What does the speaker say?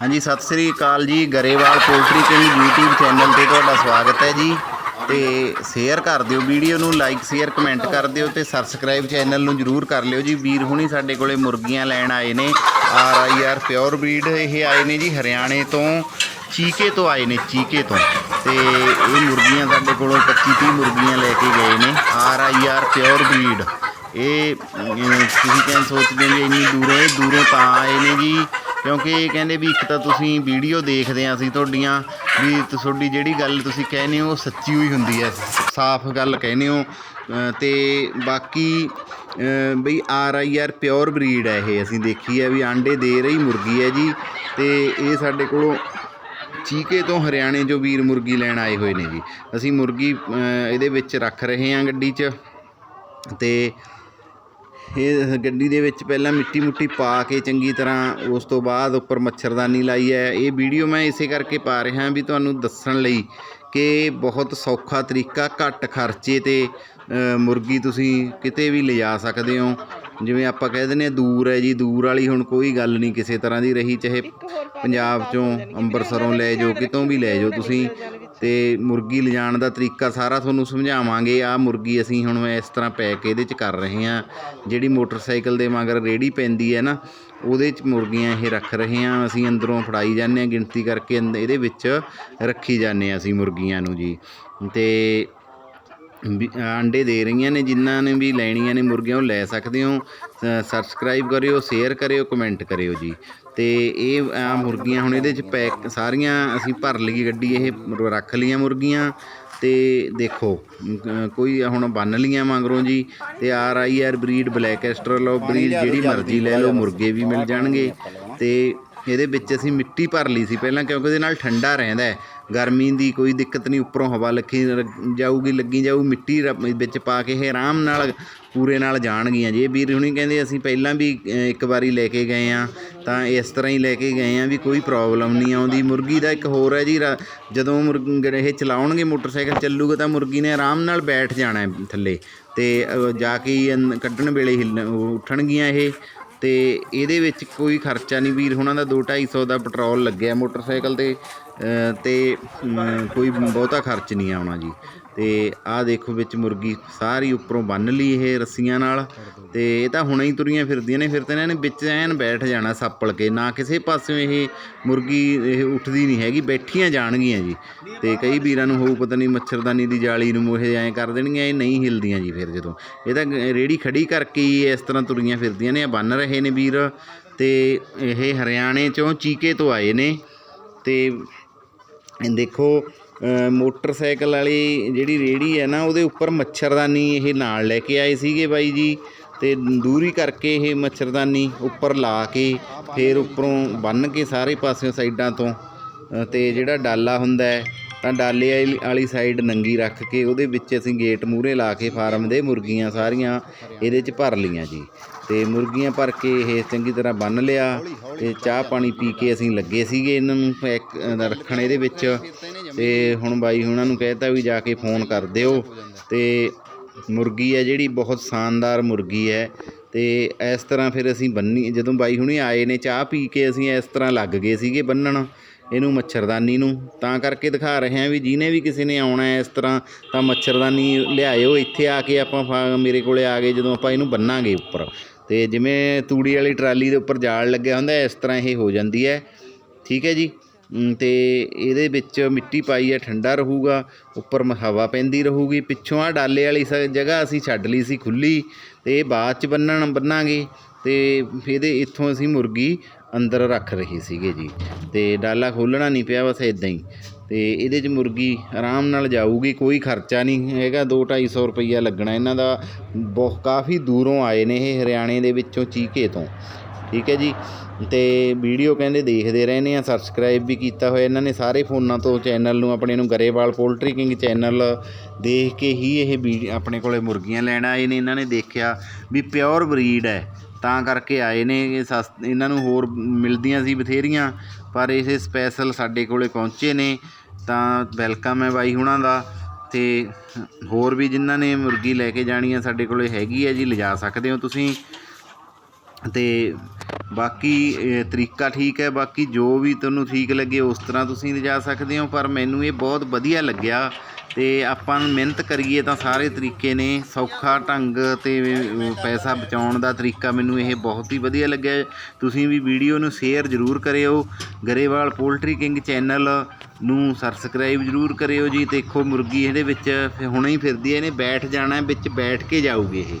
ਹਾਂਜੀ, ਸਤਿ ਸ੍ਰੀ ਅਕਾਲ ਜੀ, Grewal poultry king YouTube channel ਤੇ ਤੁਹਾਡਾ ਸਵਾਗਤ ਹੈ ਜੀ। ਤੇ ਸ਼ੇਅਰ ਕਰ ਦਿਓ ਵੀਡੀਓ ਨੂੰ ਲਾਈਕ ਸ਼ੇਅਰ ਕਮੈਂਟ ਕਰ ਦਿਓ ਤੇ ਸਬਸਕ੍ਰਾਈਬ ਚੈਨਲ ਨੂੰ ਜਰੂਰ ਕਰ ਲਿਓ ਜੀ। ਵੀਰ ਹੁਣੀ ਸਾਡੇ ਕੋਲੇ ਮੁਰਗੀਆਂ ਲੈਣ ਆਏ ਨੇ R I R pure breed ਇਹ ਆਏ ਨੇ ਜੀ ਹਰਿਆਣੇ ਤੋਂ, ਚੀਕੇ ਤੋਂ ਆਏ ਨੇ, ਚੀਕੇ ਤੋਂ। ਤੇ ਇਹ ਮੁਰਗੀਆਂ ਸਾਡੇ ਕੋਲੋਂ 25 30 ਮੁਰਗੀਆਂ ਲੈ ਕੇ ਗਏ ਨੇ R I R pure breed ਇਹ ਤੁਸੀਂ ਕਹਿੰਦੇ ਸੋਚਦੇ ਹੋ ਇੰਨੀ ਦੂਰੋਂ ਦੂਰੋਂ ਤਾਂ ਆਏ ਨੇ ਜੀ। ਕਿਉਂਕਿ ਇਹ ਕਹਿੰਦੇ ਵੀ ਇੱਕ ਤਾਂ ਤੁਸੀਂ ਵੀਡੀਓ ਦੇਖਦੇ ਆ ਅਸੀਂ ਤੁਹਾਡੀਆਂ ਵੀ ਤੁਹਾਡੀ ਜਿਹੜੀ ਗੱਲ ਤੁਸੀਂ ਕਹਿੰਦੇ ਹੋ ਉਹ ਸੱਚੀ ਹੋਈ ਹੁੰਦੀ ਹੈ ਸਾਫ਼ ਗੱਲ ਕਹਿੰਦੇ ਹੋ। ਅ, ਤੇ ਬਾਕੀ ਬਈ R I R pure breed ਹੈ ਇਹ ਅਸੀਂ ਦੇਖੀ ਹੈ ਵੀ ਆਂਡੇ ਦੇ ਰਹੀ ਮੁਰਗੀ ਹੈ ਜੀ। ਤੇ ਇਹ ਸਾਡੇ ਕੋਲੋਂ ਚੀਕੇ ਤੋਂ ਹਰਿਆਣੇ ਜੋ ਵੀਰ ਮੁਰਗੀ ਲੈਣ ਆਏ ਹੋਏ ਨੇ ਜੀ। ਅਸੀਂ ਮੁਰਗੀ ਇਹਦੇ ਵਿੱਚ ਰੱਖ ਰਹੇ ਹਾਂ ਗੱਡੀ 'ਚ। ਤੇ ਇਹ ਗੱਡੀ ਦੇ ਵਿੱਚ ਪਹਿਲਾਂ ਮਿੱਟੀ ਮੁੱਟੀ ਪਾ ਕੇ ਚੰਗੀ ਤਰ੍ਹਾਂ ਉਸ ਤੋਂ ਬਾਅਦ ਉੱਪਰ ਮੱਛਰਦਾਨੀ ਲਾਈ ਹੈ। ਇਹ ਵੀਡੀਓ ਮੈਂ ਇਸੇ ਕਰਕੇ ਪਾ ਰਿਹਾ ਵੀ ਤੁਹਾਨੂੰ ਦੱਸਣ ਲਈ ਕਿ ਬਹੁਤ ਸੌਖਾ ਤਰੀਕਾ ਘੱਟ ਖਰਚੇ ਤੇ ਮੁਰਗੀ ਤੁਸੀਂ ਕਿਤੇ ਵੀ ਲਿਜਾ ਸਕਦੇ ਹੋ। ਜਿਵੇਂ ਆਪਾਂ ਕਹਿ ਦਿੰਦੇ ਹਾਂ ਦੂਰ ਹੈ ਜੀ ਦੂਰ ਵਾਲੀ ਹੁਣ ਕੋਈ ਗੱਲ ਨਹੀਂ ਕਿਸੇ ਤਰ੍ਹਾਂ ਦੀ ਰਹੀ ਚਾਹੇ ਪੰਜਾਬ ਚੋਂ ਅੰਮ੍ਰਿਤਸਰੋਂ ਲੈ ਜਾਓ ਕਿਤੋਂ ਵੀ ਲੈ ਜਾਓ ਤੁਸੀਂ। ਅਤੇ ਮੁਰਗੀ ਲਿਜਾਣ ਦਾ ਤਰੀਕਾ ਸਾਰਾ ਤੁਹਾਨੂੰ ਸਮਝਾਵਾਂਗੇ। ਆਹ ਮੁਰਗੀ ਅਸੀਂ ਹੁਣ ਇਸ ਤਰ੍ਹਾਂ ਪੈਕ ਇਹਦੇ ਚ ਕਰ ਰਹੇ ਹਾਂ। ਜਿਹੜੀ ਮੋਟਰਸਾਈਕਲ ਦੇ ਮਗਰ ਰੇਹੜੀ ਪੈਂਦੀ ਹੈ ਨਾ, ਉਹਦੇ ਚ ਮੁਰਗੀਆਂ ਇਹ ਰੱਖ ਰਹੇ ਹਾਂ। ਅਸੀਂ ਅੰਦਰੋਂ ਫੜਾਈ ਜਾਂਦੇ ਹਾਂ, ਗਿਣਤੀ ਕਰਕੇ ਅੰਦ- ਇਹਦੇ ਵਿੱਚ ਰੱਖੀ ਜਾਂਦੇ ਹਾਂ ਅਸੀਂ ਮੁਰਗੀਆਂ ਨੂੰ ਜੀ। ਅਤੇ ਵੀ ਆਂਡੇ ਦੇ ਰਹੀਆਂ ਨੇ ਜਿਨ੍ਹਾਂ ਨੇ ਵੀ ਲੈਣੀਆਂ ਨੇ ਮੁਰਗੀਆਂ ਉਹ ਲੈ ਸਕਦੇ ਹੋ। ਸਬਸਕ੍ਰਾਈਬ ਕਰਿਓ ਸ਼ੇਅਰ ਕਰਿਓ ਕਮੈਂਟ ਕਰਿਓ ਜੀ। ਤੇ ਇਹ ਆ ਮੁਰਗੀਆਂ ਹੁਣ ਇਹਦੇ ਚ ਪੈਕ ਸਾਰੀਆਂ ਅਸੀਂ ਭਰ ਲਈ ਗੱਡੀ ਇਹ ਰੱਖ ਲਈਆਂ ਮੁਰਗੀਆਂ। ਤੇ ਦੇਖੋ ਕੋਈ ਹੁਣ ਬੰਨ ਲੀਆਂ ਮਗਰੋਂ ਜੀ ਤੇ R I R breed black Australorp breed ਜਿਹੜੀ ਮਰਜ਼ੀ ਲੈ ਲਓ ਮੁਰਗੇ ਵੀ ਮਿਲ ਜਾਣਗੇ। ਤੇ ਇਹਦੇ ਵਿੱਚ ਅਸੀਂ ਮਿੱਟੀ ਭਰ ਲਈ ਸੀ ਪਹਿਲਾਂ ਕਿਉਂਕਿ ਇਹਦੇ ਨਾਲ ਠੰਡਾ ਰਹਿੰਦਾ ਹੈ। ਗਰਮੀ ਦੀ ਕੋਈ ਦਿੱਕਤ ਨਹੀਂ, ਉੱਪਰੋਂ ਹਵਾ ਲੱਗੀ ਜਾਊਗੀ, ਲੱਗੀ ਜਾਊ, ਮਿੱਟੀ ਰ- ਵਿੱਚ ਪਾ ਕੇ ਇਹ ਆਰਾਮ ਨਾਲ ਪੂਰੇ ਨਾਲ ਜਾਣਗੀਆਂ। ਜੇ ਵੀਰ ਹੁਣੀ ਕਹਿੰਦੇ ਅਸੀਂ ਪਹਿਲਾਂ ਵੀ ਇੱਕ ਵਾਰੀ ਲੈ ਕੇ ਗਏ ਆ ਤਾਂ ਇਸ ਤਰ੍ਹਾਂ ਹੀ ਲੈ ਕੇ ਗਏ ਆ ਵੀ ਕੋਈ ਪ੍ਰੋਬਲਮ ਨਹੀਂ ਆਉਂਦੀ ਮੁਰਗੀ ਦਾ ਇੱਕ ਹੋਰ ਹੈ ਜੀ, ਰਾ- ਜਦੋਂ ਮੁਰਗ ਇਹ ਚਲਾਉਣਗੇ ਮੋਟਰਸਾਈਕਲ ਚੱਲੂਗਾ ਤਾਂ ਮੁਰਗੀ ਨੇ ਆਰਾਮ ਨਾਲ ਬੈਠ ਜਾਣਾ ਥੱਲੇ ਤੇ ਜਾ ਕੇ ਹੀ ਅੰਦ- ਕੱਢਣ ਵੇਲੇ ਹਿੱਲ ਉੱਠਣਗੀਆਂ ਇਹ। ਅਤੇ ਇਹਦੇ ਵਿੱਚ ਕੋਈ ਖਰਚਾ ਨਹੀਂ ਵੀਰ ਹੁਣਾਂ ਦਾ ਦੋ ਢਾਈ ਸੌ ਦਾ ਪੈਟਰੋਲ ਲੱਗਿਆ ਮੋਟਰਸਾਈਕਲ ਤੇ। ਤੇ ਕੋਈ ਬਹੁਤਾ ਖਰਚ ਨਹੀਂ ਆਉਣਾ ਜੀ। ਤੇ ਆਹ ਦੇਖੋ ਵਿੱਚ ਮੁਰਗੀ ਸਾਰੀ ਉੱਪਰੋਂ ਬੰਨ ਲਈ ਇਹ ਰੱਸੀਆਂ ਨਾਲ। ਤੇ ਇਹ ਤਾਂ ਹੁਣੇ ਹੀ ਤੁਰੀਆਂ ਫਿਰਦੀਆਂ ਨੇ, ਫਿਰ ਤਾਂ ਇਹਨਾਂ ਨੇ ਵਿੱਚ ਐਨ ਬੈਠ ਜਾਣਾ ਸੱਪਲ ਕੇ। ਨਾ ਕਿਸੇ ਪਾਸਿਓਂ ਇਹ ਮੁਰਗੀ ਇਹ ਉੱਠਦੀ ਨਹੀਂ ਹੈਗੀ, ਬੈਠੀਆਂ ਜਾਣਗੀਆਂ ਜੀ। ਤੇ ਕਈ ਵੀਰਾਂ ਨੂੰ ਹੋਊ ਪਤਾ ਨਹੀਂ ਮੱਛਰਦਾਨੀ ਦੀ ਜਾਲੀ ਨੂੰ ਇਹ ਐਂ ਕਰ ਦੇਣਗੀਆਂ, ਇਹ ਨਹੀਂ ਹਿਲਦੀਆਂ ਜੀ ਫਿਰ ਜਦੋਂ। ਇਹ ਤਾਂ ਗ- ਰੇੜੀ ਖੜੀ ਕਰਕੇ ਹੀ ਇਸ ਤਰ੍ਹਾਂ ਤੁਰੀਆਂ ਫਿਰਦੀਆਂ ਨੇ, ਇਹ ਬੰਨ ਰਹੇ ਨੇ ਵੀਰ। ਤੇ ਇਹ ਹਰਿਆਣੇ ਚੋਂ ਚੀਕੇ ਤੋਂ ਆਏ ਨੇ। ਤੇ ਦੇਖੋ ਮੋਟਰਸਾਈਕਲ ਵਾਲੀ ਜਿਹੜੀ ਰੇਹੜੀ ਹੈ ਨਾ, ਉਹਦੇ ਉੱਪਰ ਮੱਛਰਦਾਨੀ ਇਹ ਨਾਲ ਲੈ ਕੇ ਆਏ ਸੀਗੇ ਬਾਈ ਜੀ ਅਤੇ ਦੂਰੀ ਕਰਕੇ ਇਹ ਮੱਛਰਦਾਨੀ ਉੱਪਰ ਲਾ ਕੇ ਫਿਰ ਉੱਪਰੋਂ ਬੰਨ੍ਹ ਕੇ ਸਾਰੇ ਪਾਸਿਓਂ ਸਾਈਡਾਂ ਤੋਂ ਅਤੇ ਜਿਹੜਾ ਡਾਲਾ ਹੁੰਦਾ ਤਾਂ ਡਾਲੇ ਵਾਲੀ- ਵਾਲੀ ਸਾਈਡ ਨੰਗੀ ਰੱਖ ਕੇ ਉਹਦੇ ਵਿੱਚ ਅਸੀਂ ਗੇਟ ਮੂਹਰੇ ਲਾ ਕੇ ਫਾਰਮ ਦੇ ਮੁਰਗੀਆਂ ਸਾਰੀਆਂ ਇਹਦੇ 'ਚ ਭਰ ਲਈਆਂ ਜੀ। ਤੇ ਮੁਰਗੀਆਂ ਭਰ ਕੇ ਇਹ ਚੰਗੀ ਤਰ੍ਹਾਂ ਬੰਨ ਲਿਆ ਤੇ ਚਾਹ ਪਾਣੀ ਪੀ ਕੇ ਅਸੀਂ ਲੱਗੇ ਸੀਗੇ ਇਹਨਾਂ ਨੂੰ ਪੈਕ ਰੱਖਣ ਇਹਦੇ ਵਿੱਚ। ਤੇ ਹੁਣ ਬਾਈ ਹੁਣਾਂ ਨੂੰ ਕਹਿਤਾ ਵੀ ਜਾ ਕੇ ਫੋਨ ਕਰ ਦਿਓ। ਤੇ ਮੁਰਗੀ ਹੈ ਜਿਹੜੀ, ਬਹੁਤ ਸ਼ਾਨਦਾਰ ਮੁਰਗੀ ਹੈ। ਤੇ ਇਸ ਤਰ੍ਹਾਂ ਫਿਰ ਅਸੀਂ ਬੰਨੀ ਜਦੋਂ ਬਾਈ ਹੁਣੀ ਆਏ ਨੇ ਚਾਹ ਪੀ ਕੇ ਅਸੀਂ ਇਸ ਤਰ੍ਹਾਂ ਲੱਗ ਗਏ ਸੀਗੇ ਬੰਨਣ। ਇਹਨੂੰ ਮੱਛਰਦਾਨੀ ਨੂੰ। ਤਾਂ ਕਰਕੇ ਦਿਖਾ ਰਹੇ ਹਾਂ ਵੀ ਜਿਹਨੇ ਵੀ ਕਿਸੇ ਨੇ ਆਉਣਾ ਹੈ ਇਸ ਤਰ੍ਹਾਂ, ਤਾਂ ਮੱਛਰਦਾਨੀ ਲਿਆਇਓ। ਇੱਥੇ ਆ ਕੇ ਆਪਾਂ ਫਾ- ਮੇਰੇ ਕੋਲੇ ਆ ਗਏ ਜਦੋਂ ਆਪਾਂ ਇਹਨੂੰ ਬੰਨਾਂਗੇ ਉੱਪਰ। ਅਤੇ ਜਿਵੇਂ ਤੂੜੀ ਵਾਲੀ ਟਰਾਲੀ ਦੇ ਉੱਪਰ ਜਾਲ ਲੱਗਿਆ ਹੁੰਦਾ, ਇਸ ਤਰ੍ਹਾਂ ਇਹ ਹੋ ਜਾਂਦੀ ਹੈ। ਠੀਕ ਹੈ ਜੀ? ਅਤੇ ਇਹਦੇ ਵਿੱਚ ਮਿੱਟੀ ਪਾਈ ਹੈ, ਠੰਡਾ ਰਹੂਗਾ। ਉੱਪਰ ਹਵਾ ਪੈਂਦੀ ਰਹੂਗੀ। ਪਿੱਛੋਂ ਆ ਡਾਲੇ ਵਾਲੀ ਸ- ਜਗ੍ਹਾ ਅਸੀਂ ਛੱਡ ਲਈ ਸੀ ਖੁੱਲੀ ਅਤੇ ਇਹ ਬਾਅਦ ਚ ਬੰਨਣ, ਬੰਨਾਂਗੇ। ਅਤੇ ਇਹਦੇ ਇੱਥੋਂ ਅਸੀਂ ਮੁਰਗੀ ਅੰਦਰ ਰੱਖ ਰਹੇ ਸੀਗੇ ਜੀ। ਤੇ ਡਾਲਾ ਖੋਲਣਾ ਨਹੀਂ ਪਿਆ ਬਸ ਇਦਾਂ ਹੀ। ਤੇ ਇਹਦੇ 'ਚ ਮੁਰਗੀ ਆਰਾਮ ਨਾਲ ਜਾਊਗੀ, ਕੋਈ ਖਰਚਾ ਨਹੀਂ ਹੈਗਾ। 2-250 ਰੁਪਈਆ ਲੱਗਣਾ ਇਹਨਾਂ ਦਾ। ਬਹੁਤ ਕਾਫੀ ਦੂਰੋਂ ਆਏ ਨੇ ਇਹ ਹਰਿਆਣੇ ਦੇ ਵਿੱਚੋਂ ਚੀਕੇ ਤੋਂ। ਠੀਕ ਹੈ ਜੀ? ਤੇ ਵੀਡੀਓ ਕਹਿੰਦੇ ਦੇਖਦੇ ਰਹਿੰਦੇ ਆ ਸਬਸਕ੍ਰਾਈਬ ਵੀ ਕੀਤਾ ਹੋਇਆ। ਇਹਨਾਂ ਨੇ ਸਾਰੇ ਫੋਨਾਂ ਤੋਂ ਚੈਨਲ ਨੂੰ, ਆਪਣੇ ਨੂੰ ਗਰੇਵਾਲ ਪੋਲਟਰੀ ਕਿੰਗ ਚੈਨਲ ਦੇਖ ਕੇ ਹੀ ਇਹ ਵੀ ਆਪਣੇ ਕੋਲੇ ਮੁਰਗੀਆਂ ਲੈਣ ਆਏ ਨੇ। ਇਹਨਾਂ ਨੇ ਦੇਖਿਆ ਵੀ ਪਿਓਰ ਬਰੀਡ ਹੈ। ਤਾਂ ਕਰਕੇ ਆਏ ਨੇ, ਇਹ ਸਸ, ਇਹਨਾਂ ਨੂੰ ਹੋਰ ਮਿਲਦੀਆਂ ਸੀ ਬਥੇਰੀਆਂ, ਪਰ ਇਹ ਸਪੈਸ਼ਲ ਸਾਡੇ ਕੋਲ ਪਹੁੰਚੇ ਨੇ, ਤਾਂ ਵੈਲਕਮ ਹੈ ਬਾਈ ਹੁਣਾਂ ਦਾ ਅਤੇ ਹੋਰ ਵੀ ਜਿਨ੍ਹਾਂ ਨੇ ਮੁਰਗੀ ਲੈ ਕੇ ਜਾਣੀ ਆ ਸਾਡੇ ਕੋਲ ਹੈਗੀ ਹੈ ਜੀ, ਲਿਜਾ ਸਕਦੇ ਹੋ ਤੁਸੀਂ ਅਤੇ ਬਾਕੀ ਤਰੀਕਾ ਠੀਕ ਹੈ, ਬਾਕੀ ਜੋ ਵੀ ਤੁਹਾਨੂੰ ਠੀਕ ਲੱਗੇ, ਉਸ ਤਰ੍ਹਾਂ ਤੁਸੀਂ ਲਿਜਾ ਸਕਦੇ ਹੋ, ਪਰ ਮੈਨੂੰ ਇਹ ਬਹੁਤ ਵਧੀਆ ਲੱਗਿਆ ਤੇ ਆਪਾਂ ਮਿਹਨਤ ਕਰੀਏ ਤਾਂ ਸਾਰੇ ਤਰੀਕੇ ਨੇ, ਸੌਖਾ ਢੰਗ ਤੇ ਪੈਸਾ ਬਚਾਉਣ ਦਾ ਤਰੀਕਾ ਮੈਨੂੰ ਇਹ ਬਹੁਤ ਹੀ ਵਧੀਆ ਲੱਗਿਆ। ਤੁਸੀਂ ਵੀ ਵੀਡੀਓ ਨੂੰ ਸ਼ੇਅਰ ਜ਼ਰੂਰ ਕਰਿਓ, ਗਰੇਵਾਲ ਪੋਲਟਰੀ ਕਿੰਗ ਚੈਨਲ ਨੂੰ ਸਬਸਕ੍ਰਾਈਬ ਜ਼ਰੂਰ ਕਰਿਓ ਜੀ, ਦੇਖੋ ਮੁਰਗੀ ਇਹਦੇ ਵਿੱਚ ਹੁਣੇ ਹੀ ਫਿਰਦੀ ਹੈ, ਇਹਨੇ ਬੈਠ ਜਾਣਾ, ਵਿੱਚ ਬੈਠ ਕੇ ਜਾਊਗੀ ਇਹ।